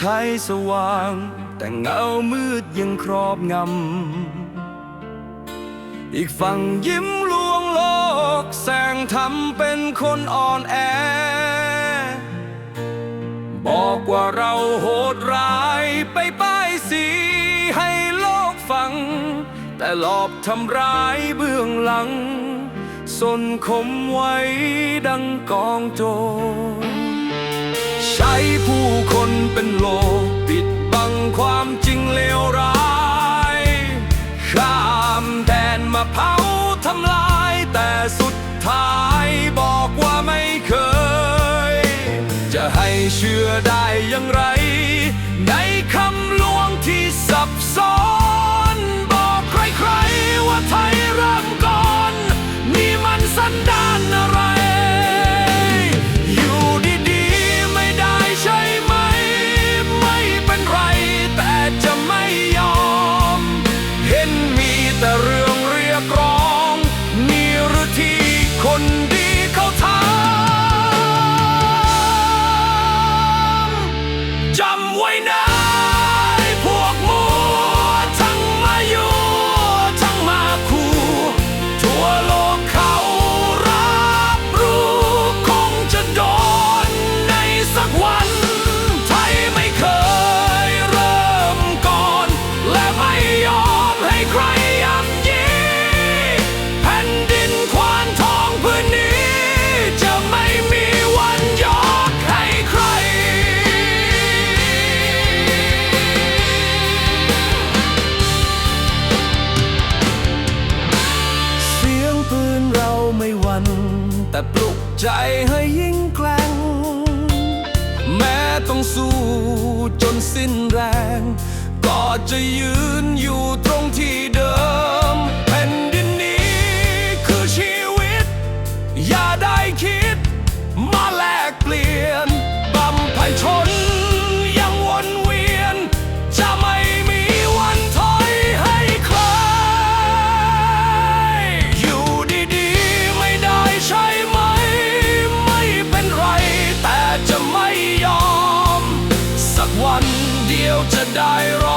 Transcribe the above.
ไทยสว่าง แต่เงามืดยังครอบงำ อีกฝั่งยิ้มลวงโลก แสงทำเป็นคนอ่อนแอ บอกว่าเราโหดร้ายไปป้ายสีให้โลกฟัง แต่หลอบทำร้ายเบื้องหลังสนคมไว้ดังกองโจร ใช้ผู้คนเป็นโลปิดบังความจริงเลวร้ายข้ามแดนมาเผาทำลายแต่สุดท้ายบอกว่าไม่เคย จะให้เชื่อได้อย่างไร ในคำลวงที่ซับซ้อน ใจให้ยิ่งแกร่ง แม้ต้องสู้จนสิ้นแรง ก็จะยืน แ